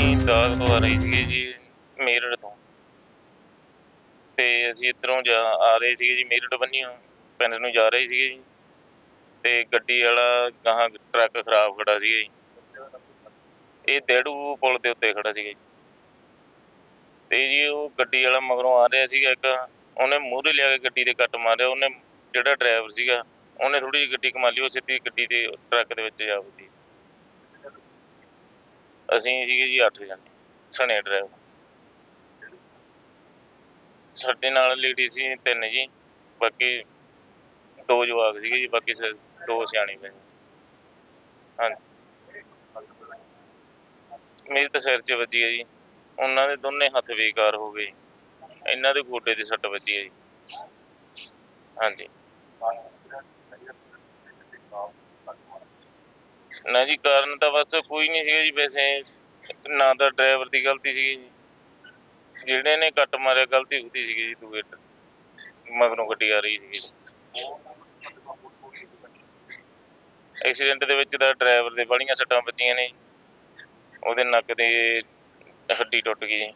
ਬਾਗ ਤੋਂ ਆ ਰਹੀ ਸੀਗੀ ਜੀ ਮੇਰਠ ਤੋਂ। ਤੇ ਅਸੀਂ ਇੱਧਰੋਂ ਜਾ ਆ ਰਹੇ ਸੀਗੇ ਜੀ ਮੇਰਠ ਬੰਨਿਓ ਪਿੰਡ ਨੂੰ ਜਾ ਰਹੇ ਸੀਗੇ ਜੀ। ਤੇ ਗੱਡੀ ਵਾਲਾ ਗਾਹਾਂ ਟਰੱਕ ਖਰਾਬ ਖੜਾ ਸੀਗਾ ਜੀ। ਇਹ ਦੇੜੂ ਪੁਲ ਦੇ ਉੱਤੇ ਖੜਾ ਸੀਗਾ ਜੀ। ਤੇ ਜੀ ਉਹ ਗੱਡੀ ਵਾਲਾ ਮਗਰੋਂ ਆ ਰਿਹਾ ਸੀਗਾ ਇੱਕ, ਉਹਨੇ ਮੂਹਰੇ ਲਿਆ ਕੇ ਗੱਡੀ ਦੇ ਕੱਟ ਮਾਰਿਆ। ਉਹਨੇ ਜਿਹੜਾ ਡਰਾਈਵਰ ਸੀਗਾ, ਉਹਨੇ ਥੋੜੀ ਜਿਹੀ ਗੱਡੀ ਕਮਾ ਲਈ, ਉਹ ਸਿੱਧੀ ਗੱਡੀ ਦੇ ਟਰੱਕ ਦੇ ਵਿੱਚ ਜਾ ਵੱਜੀ ਅਸੀਂ ਸੀਗੇ ਜੀ 8 ਜਣੇ ਸਣੇ ਡਰਾਈਵਰ ਸਾਡੇ ਨਾਲ ਲੇਡੀ ਸੀ ਤਿੰਨ ਜੀ, ਬਾਕੀ ਦੋ ਜਵਾਕ ਸੀਗੇ ਜੀ, ਬਾਕੀ ਸ- ਦੋ ਸਿਆਣੇ ਪਏ ਹਾਂਜੀ। ਮੇਰੇ ਤਾਂ ਸਿਰ 'ਚ ਵੱਜੀ ਹੈ ਜੀ। ਉਹਨਾਂ ਦੇ ਦੋਨੇ ਹੱਥ ਬੇਕਾਰ ਹੋ ਗਏ। ਇਹਨਾਂ ਦੇ ਗੋਡੇ ਤੇ ਸੱਟ ਵੱਜੀ ਹੈ ਜੀ। ਹਾਂਜੀ। ਨਾ ਜੀ, ਕਾਰਨ ਤਾਂ ਬਸ ਕੋਈ ਨਹੀਂ ਸੀਗਾ ਜੀ, ਵੈਸੇ ਨਾ ਤਾਂ ਡਰਾਈਵਰ ਦੀ ਗਲਤੀ ਸੀਗੀ ਜੀ। ਜਿਹੜੇ ਨੇ ਕੱਟ ਮਾਰਿਆ, ਗਲਤੀ ਉਹਦੀ ਸੀਗੀ ਜੀ, ਦੂਏ ਡ- ਮਗਰੋਂ ਗੱਡੀ ਆ ਰਹੀ ਸੀਗੀ। ਐਕਸੀਡੈਂਟ ਦੇ ਵਿੱਚ ਤਾਂ ਡਰਾਈਵਰ ਦੇ ਬੜੀਆਂ ਸੱਟਾਂ ਵੱਜੀਆਂ ਨੇ। ਉਹਦੇ ਨੱਕ ਦੇ ਹੱਡੀ ਟੁੱਟ ਗਈ ਜੀ।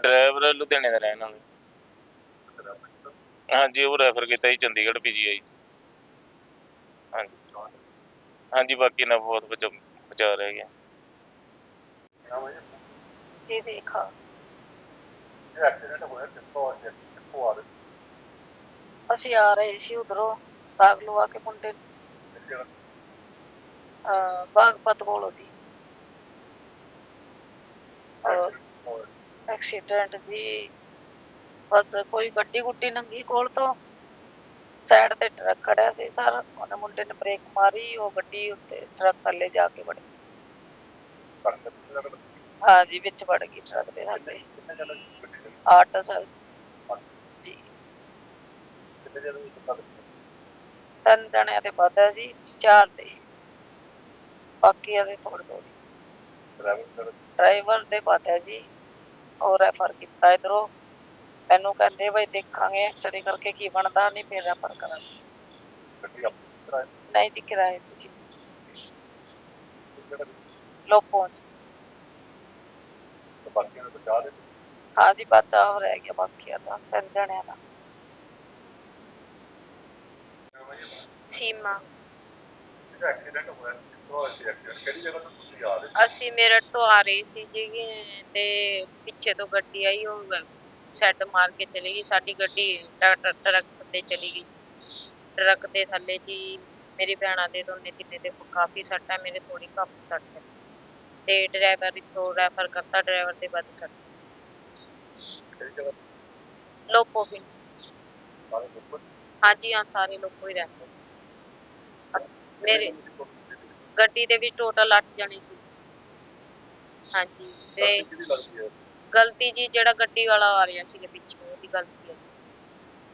ਡਰਾਈਵਰ ਲੁਧਿਆਣੇ ਦਾ ਰਹਿਣ ਵਾਲਾ। ਹਾਂਜੀ, ਉਹ ਰੈਫਰ ਕੀਤਾ ਜੀ, ਚੰਡੀਗੜ੍ਹ ਪੀਜੀਆਈ ਹਾਂਜੀ। ਹਾਂਜੀ ਬਾਕੀ ਨਾ ਬਹੁਤ ਬਚਾ ਬਚਾ ਰਹਿ ਗਿਆ। ਜੀ ਦੇਖਾ। ਅਸੀਂ ਆ ਰਹੇ ਸੀ ਉਧਰੋਂ ਬਾਗਲੂ ਆ ਕੇ ਮੁੰਡੇ ਅਹ ਬਾਗਪਤ ਕੋਲੋਂ ਦੀ। ਐਕਸੀਡੈਂਟ ਜੀ ਬਸ ਕੋਈ ਗੱਡੀ ਗੁੱਡੀ ਨੰਗੀ ਕੋਲ ਤੋਂ। ਸਾਈਡ ਤੇ ਟਰੱਕ ਖੜਿਆ ਸੀ ਸਰ ਉਹਨੇ ਮੁੰਡੇ ਨੇ ਬ੍ਰੇਕ ਮਾਰੀ ਉਹ ਗੱਡੀ ਉੱਤੇ ਟਰੱਕ ਥੱਲੇ ਜਾ ਕੇ ਵੜ। ਗਈ ਹਾਂ ਜੀ ਵਿੱਚ ਵੜ ਗਈ ਟਰੱਕ ਦੇ ਥੱਲੇ। Auto sir. ਜੀ। ਤਿੰਨ ਜਣਿਆਂ ਦੇ ਵੱਧ ਜੀ ਚਾਰ ਦੇ। ਬਾਕੀਆਂ ਦੇ। ਥੋੜੇ ਥੋੜੇ ਡਰਾਈਵਰ ਦੇ ਵੱਧ ਜੀ। ਉਹ ਰੈਫਰ ਕੀਤਾ ਇਧਰੋਂ। ਮੈਨੂੰ ਕਹਿੰਦੇ ਬਈ ਦੇਖਾਂਗੇ ਐਕਸਰੇ ਕਰਕੇ ਕੀ ਬਣਦਾ ਨਹੀਂ ਫਿਰ ਰੈਫਰ ਕਰਾਂਗੇ। ਨਹੀਂ ਜੀ ਕਿਰਾਏ ਤੇ ਜੀ। ਲੋਪੋਂ ਚ। ਹਾਂ ਜੀ ਬੱਚਾ ਹੋ ਰਹਿ ਗਿਆ ਬਾਕੀਆਂ ਦਾ ਤਿੰਨ ਜਣਿਆਂ ਦਾ। ਸੀਮਾ। ਅਸੀਂ ਮੇਰਠ ਤੋਂ ਆ ਰਹੇ ਸੀ ਜੀ ਤੇ ਪਿੱਛੇ ਤੋਂ ਗੱਡੀ ਆਈ ਉਹ ਸੈੱਟ ਮਾਰ ਕੇ ਚਲੀ ਗਈ। ਸਾਡੀ ਗੱਡੀ ਟਰੱਕ ਤੇ ਚਲੀ ਗਈ। ਟਰੱਕ ਦੇ ਥੱਲੇ ਜੀ ਮੇਰੀ ਭੈਣਾਂ ਦੇ ਦੋਨੇ ਕਿੰਨੇ ਦੇ ਕਾਫੀ ਸੱਟ ਹੈ। ਮੇਰੇ ਥੋੜੀ ਕਾਫੀ ਸੱਟ ਹੈ। ਤੇ ਡਰਾਈਵਰ ਇੱਥੋਂ ਰੈਫਰ ਕਰਤਾ। ਡਰਾਈਵਰ ਦੇ ਵੱਧ ਸੱਟ। ਲੋਪੋ ਵੀ। ਹਾਂਜੀ ਹਾਂ ਸਾਰੇ ਲੋਕੋ ਹੀ ਰਹਿੰਦੇ ਮੇਰੇ ਗੱਡੀ ਦੇ ਵਿੱਚ ਟੋਟਲ 8 ਜਣੇ ਸੀ। ਹਾਂਜੀ ਤੇ ਗਲਤੀ ਜੀ ਜਿਹੜਾ ਗੱਡੀ ਵਾਲਾ ਆ ਰਿਹਾ ਸੀਗਾ ਪਿੱਛੋਂ ਉਹਦੀ ਗਲਤੀ ਹੈ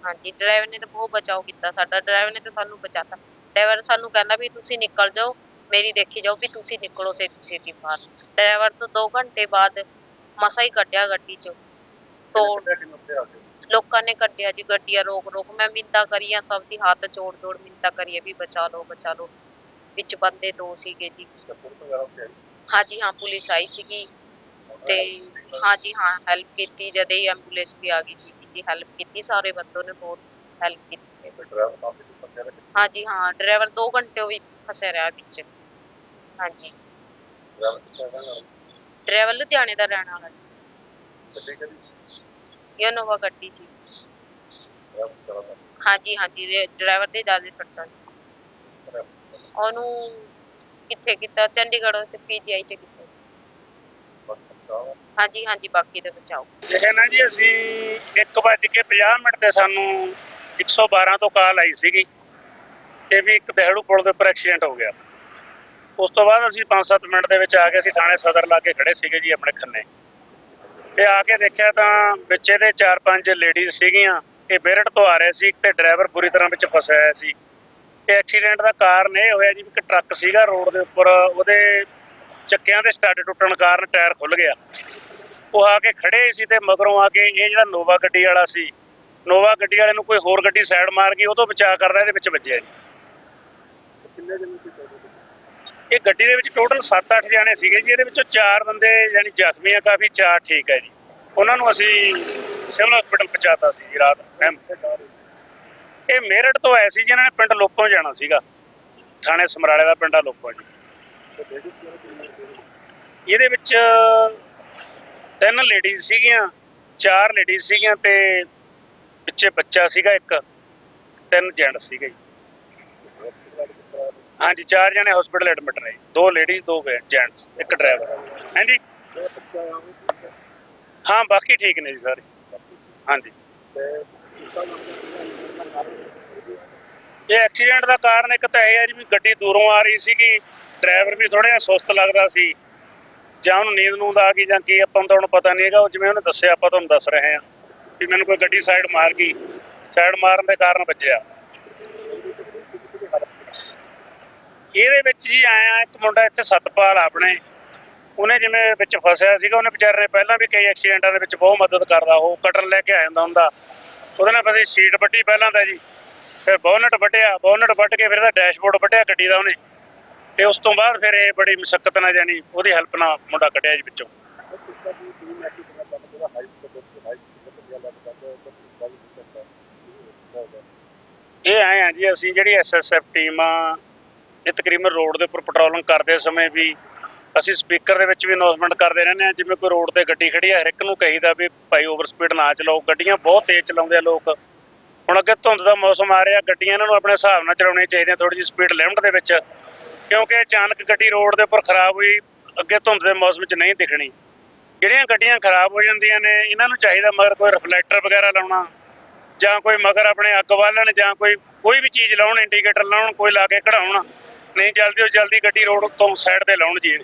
ਹਾਂਜੀ ਡਰਾਈਵਰ ਨੇ ਤਾਂ ਬਹੁਤ ਬਚਾਓ ਕੀਤਾ ਸਾਡਾ ਡਰਾਈਵਰ ਨੇ ਤਾਂ ਸਾਨੂੰ ਬਚਾਤਾ। ਡਰਾਈਵਰ ਸਾਨੂੰ ਕਹਿੰਦਾ ਵੀ ਤੁਸੀਂ ਨਿਕਲ ਜਾਓ ਮੇਰੀ ਦੇਖੀ ਜਾਓ ਵੀ ਤੁਸੀਂ ਨਿਕਲੋ ਛੇਤੀ ਛੇਤੀ ਬਾਹਰ ਡਰਾਈਵਰ ਤੋਂ 2 ਘੰਟੇ ਬਾਅਦ ਮਸਾ ਹੀ ਕੱਢਿਆ ਗੱਡੀ ਚੋਂ। ਤੋੜ ਲੋਕਾਂ ਨੇ ਕੱਢਿਆ ਜੀ ਗੱਡੀਆਂ ਰੋਕ ਰੋਕ। ਮੈਂ ਮਿੰਤਾ ਕਰੀਆਂ ਸਭ ਦੀ ਹੱਥ ਜੋੜ ਜੋੜ ਮਿੰਤਾ ਕਰੀਏ ਵੀ ਬਚਾ ਲਓ ਬਚਾ ਲਓ। ਵਿੱਚ ਬੰਦੇ ਦੋ ਸੀਗੇ ਜੀ। ਹਾਂਜੀ ਹਾਂ ਪੁਲਿਸ ਆਈ ਸੀਗੀ। ਤੇ ਹਾਂਜੀ ਹਾਂ ਹੈਲਪ ਕੀਤੀ ਜਦੇ ਹੀ ਐਂਬੂਲੈਂਸ ਵੀ ਆ ਗਈ ਸੀ ਜੀ ਹੈਲਪ ਕੀਤੀ ਸਾਰੇ ਬੰਦੋ ਨੇ ਬਹੁਤ ਹੈਲਪ ਕੀਤੀ। ਹਾਂਜੀ ਹਾਂ ਡਰਾਈਵਰ 2 ਘੰਟੇ ਉਹ ਵੀ ਫਸਿਆ ਰਿਹਾ ਵਿੱਚ। ਹਾਂਜੀ ਡਰਾਈਵਰ ਲੁਧਿਆਣੇ ਦਾ ਰਹਿਣ ਵਾਲਾ ਜੀ। ਇਨੋਵਾ ਗੱਡੀ ਸੀ। ਹਾਂਜੀ ਹਾਂਜੀ ਡਰਾਈਵਰ ਦੇ ਜ਼ਿਆਦਾ ਸੱਟਾਂ। ਸੀ। ਉਹਨੂੰ ਕਿੱਥੇ ਕੀਤਾ? ਚੰਡੀਗੜ੍ਹ ਤੇ ਪੀਜੀਆਈ ਚ ਕੀਤਾ। ਹਾਂਜੀ ਹਾਂਜੀ, ਬਾਕੀ ਦੇ ਬਚਾਓ। ਇਹ ਨਾ ਜੀ ਅਸੀਂ 1:50 ਮਿੰਟ ਤੇ ਸਾਨੂੰ 112 ਤੋਂ ਕਾਲ ਆਈ ਸੀਗੀ ਕਿ ਵੀ ਇੱਕ ਦਹਿੜੂ ਪੁਲ ਦੇ ਉੱਪਰ ਐਕਸੀਡੈਂਟ ਹੋ ਗਿਆ। ਉਸ ਤੋਂ ਬਾਅਦ ਅਸੀਂ 5-7 ਮਿੰਟ ਦੇ ਵਿੱਚ ਆ ਕੇ ਅਸੀਂ ਥਾਣੇ ਸਦਰ ਲਾ ਕੇ ਖੜੇ ਸੀਗੇ ਜੀ ਆਪਣੇ ਖੰਨੇ। ਤੇ ਆ ਕੇ ਦੇਖਿਆ ਤਾਂ ਵਿੱਚ ਇਹਦੇ 4-5 ਲੇਡੀਜ਼ ਸੀਗੀਆਂ, ਇਹ ਬੇਰਟ ਤੋਂ ਆ ਰਹੇ ਸੀ ਤੇ ਡਰਾਈਵਰ ਬੁਰੀ ਤਰ੍ਹਾਂ ਵਿੱਚ ਫਸਿਆ ਹੋਇਆ ਸੀ। ਤੇ ਐਕਸੀਡੈਂਟ ਦਾ ਕਾਰਨ ਇਹ ਹੋਇਆ ਜੀ ਵੀ ਇੱਕ ਟਰੱਕ ਸੀਗਾ ਰੋਡ ਦੇ ਉੱਪਰ, ਉਹਦੇ ਚੱਕਿਆਂ ਦੇ ਸਟੱਡ ਟੁੱਟਣ ਕਾਰਨ ਟਾਇਰ ਖੁੱਲ ਗਿਆ। ਉਹ ਆ ਕੇ ਖੜੇ ਸੀ ਤੇ ਮਗਰੋਂ ਆ ਕੇ ਇਹ ਜਿਹੜਾ ਨੋਵਾ ਗੱਡੀ ਵਾਲਾ ਸੀ ਨੋਵਾ ਗੱਡੀ ਵਾਲੇ ਨੂੰ ਕੋਈ ਹੋਰ ਗੱਡੀ ਸਾਈਡ ਮਾਰ ਗਈ ਉਹ ਤੋਂ ਬਚਾ ਕਰਦਾ ਇਹਦੇ ਵਿੱਚ ਵੱਜਿਆ ਜੀ। ਇਹ ਗੱਡੀ ਦੇ ਵਿੱਚ ਟੋਟਲ 7-8 ਜਾਣੇ ਸੀਗੇ ਜੀ ਇਹਦੇ ਵਿੱਚੋਂ 4 ਬੰਦੇ ਯਾਨੀ ਜ਼ਖਮੀ ਆ ਕਾਫੀ 4 ਠੀਕ ਹੈ ਜੀ। ਉਹਨਾਂ ਨੂੰ ਅਸੀਂ ਸਿਵਲ ਹਸਪੀਟਲ ਪਹੁੰਚਾਤਾ ਸੀ ਜੀ ਰਾਤ ਟਾਈਮ ਇਹ ਮੇਰਠ ਤੋਂ ਆਏ ਸੀ ਜਿਹਨਾਂ ਨੇ ਪਿੰਡ ਲੋਪੋਂ ਜਾਣਾ ਸੀਗਾ। ਥਾਣੇ ਸਮਰਾਲੇ ਦਾ ਪਿੰਡ ਆ ਲੋਪੋਂ ਜੀ। ਇਹਦੇ ਵਿੱਚ ਤਿੰਨ ਲੇਡੀਜ਼ ਸੀਗੀਆਂ, ਚਾਰ ਲੇਡੀਜ਼ ਸੀਗੀਆਂ ਤੇ ਪਿੱਛੇ ਬੱਚਾ ਸੀਗਾ ਇੱਕ, ਤਿੰਨ ਜੈਂਟ ਸੀਗੇ ਜੀ। ਹਾਂਜੀ, ਚਾਰ ਜਣੇ ਹਸਪੀਟਲ ਐਡਮਿਟ ਨੇ ਦੋ ਲੇਡੀਜ਼ ਦੋ ਜੈਂਟਸ ਇੱਕ ਡਰਾਈਵਰ ਹਾਂਜੀ? ਹਾਂ, ਬਾਕੀ ਠੀਕ ਨੇ ਜੀ ਸਾਰੇ। ਹਾਂਜੀ। ਇਹ ਐਕਸੀਡੈਂਟ ਦਾ ਕਾਰਨ ਇੱਕ ਤਾਂ ਇਹ ਹੈ ਜੀ ਵੀ ਗੱਡੀ ਦੂਰੋਂ ਆ ਰਹੀ ਸੀਗੀ। ਡਰਾਈਵਰ ਵੀ ਥੋੜਾ ਜਿਹਾ ਸੁਸਤ ਲੱਗਦਾ ਸੀ ਜਾਂ ਉਹਨੂੰ ਨੀਂਦ ਨੂੰਦ ਆ ਗਈ ਜਾਂ ਕੀ, ਆਪਾਂ ਨੂੰ ਤਾਂ ਹੁਣ ਪਤਾ ਨਹੀਂ ਹੈਗਾ। ਉਹ ਜਿਵੇਂ ਉਹਨੇ ਦੱਸਿਆ, ਆਪਾਂ ਤੁਹਾਨੂੰ ਦੱਸ ਰਹੇ ਹਾਂ ਵੀ ਮੈਨੂੰ ਕੋਈ ਗੱਡੀ ਸਾਈਡ ਮਾਰ ਗਈ। ਸਾਈਡ ਮਾਰਨ ਦੇ ਕਾਰਨ ਵੱਜਿਆ। ਇਹਦੇ ਵਿੱਚ ਜੀ ਆਇਆ ਇੱਕ ਮੁੰਡਾ ਇੱਥੇ ਸਤਪਾਲ ਆਪਣੇ। ਉਹਨੇ ਜਿਵੇਂ ਵਿੱਚ ਫਸਿਆ ਸੀਗਾ, ਉਹਨੇ ਵਿਚਾਰੇ ਨੇ ਪਹਿਲਾਂ ਵੀ ਕਈ ਐਕਸੀਡੈਂਟਾਂ ਦੇ ਵਿੱਚ ਬਹੁਤ ਮਦਦ ਕਰਦਾ, ਉਹ ਕਟਰ ਲੈ ਕੇ ਆ ਜਾਂਦਾ ਹੁੰਦਾ। ਉਹਦੇ ਨਾਲ ਫਸੀ ਸੀਟ ਵੱਡੀ ਪਹਿਲਾਂ ਤਾਂ ਜੀ। ਫਿਰ ਬੋਨਟ ਵੱਢਿਆ, ਬੋਨਟ ਵੱਢ ਕੇ ਫਿਰ ਇਹਦਾ ਡੈਸ਼ਬੋਰਡ ਵੱਢਿਆ ਗੱਡੀ ਦਾ ਉਹਨੇ। ਤੇ ਉਸ ਤੋਂ ਬਾਅਦ ਫਿਰ ਇਹ ਬੜੀ ਮੁਸ਼ਕਲ ਨਾਲ ਜਾਨੀ ਉਹਦੀ ਹੈਲਪ ਨਾਲ ਮੁੰਡਾ ਕੱਢਿਆ ਜੀ ਵਿੱਚੋਂ। ਇਹ ਆਏ ਆ ਜੀ, ਅਸੀਂ ਜਿਹੜੀ ਐਸਐਸਐਫ ਟੀਮ ਆ, ਇਹ ਤਕਰੀਬਨ ਰੋਡ ਦੇ ਉੱਪਰ ਪੈਟਰੋਲਿੰਗ ਕਰਦੇ ਸਮੇਂ ਵੀ ਅਸੀਂ ਸਪੀਕਰ ਦੇ ਵਿੱਚ ਵੀ ਅਨਾਉਂਸਮੈਂਟ ਕਰਦੇ ਰਹਿੰਦੇ ਆ ਜਿਵੇਂ ਕੋਈ ਰੋਡ ਤੇ ਗੱਡੀ ਖੜੀ ਆ, ਹਰ ਇੱਕ ਨੂੰ ਕਹੀਦਾ ਵੀ ਭਾਈ ਓਵਰ ਸਪੀਡ ਨਾ ਚਲਾਓ, ਗੱਡੀਆਂ ਬਹੁਤ ਤੇਜ਼ ਚਲਾਉਂਦੇ ਆ ਲੋਕ। ਹੁਣ ਅੱਗੇ ਧੁੰਦ ਦਾ ਮੌਸਮ ਆ ਰਿਹਾ, ਗੱਡੀਆਂ ਇਹਨਾਂ ਨੂੰ ਆਪਣੇ ਹਿਸਾਬ ਨਾਲ ਚਲਾਉਣੀਆਂ ਚਾਹੀਦੀਆਂ ਥੋੜੀ ਜਿਹੀ ਸਪੀਡ ਲਿਮਟ ਦੇ ਵਿੱਚ। ਕਿਉਂਕਿ ਅਚਾਨਕ ਗੱਡੀ ਰੋਡ ਦੇ ਉੱਪਰ ਖਰਾਬ ਹੋਈ, ਅੱਗੇ ਧੁੰਦ ਦੇ ਮੌਸਮ 'ਚ ਨਹੀਂ ਦਿਖਣੀ। ਜਿਹੜੀਆਂ ਗੱਡੀਆਂ ਖਰਾਬ ਹੋ ਜਾਂਦੀਆਂ ਨੇ, ਇਹਨਾਂ ਨੂੰ ਚਾਹੀਦਾ ਮਗਰ ਕੋਈ ਰਿਫਲੈਕਟਰ ਵਗੈਰਾ ਲਾਉਣਾ, ਜਾਂ ਕੋਈ ਮਗਰ ਆਪਣੇ ਅੱਗ ਬਾਲਣ, ਜਾਂ ਕੋਈ ਕੋਈ ਵੀ ਚੀਜ਼ ਲਾਉਣ ਇੰਡੀਕੇਟਰ ਲਾਉਣ, ਕੋਈ ਲਾ ਕੇ ਕਢਾਉਣ। ਨਹੀਂ, ਜਲਦੀ ਤੋਂ ਜਲਦੀ ਗੱਡੀ ਰੋਡ ਤੋਂ ਸਾਈਡ ਤੇ ਲਾਉਣ ਜੀ।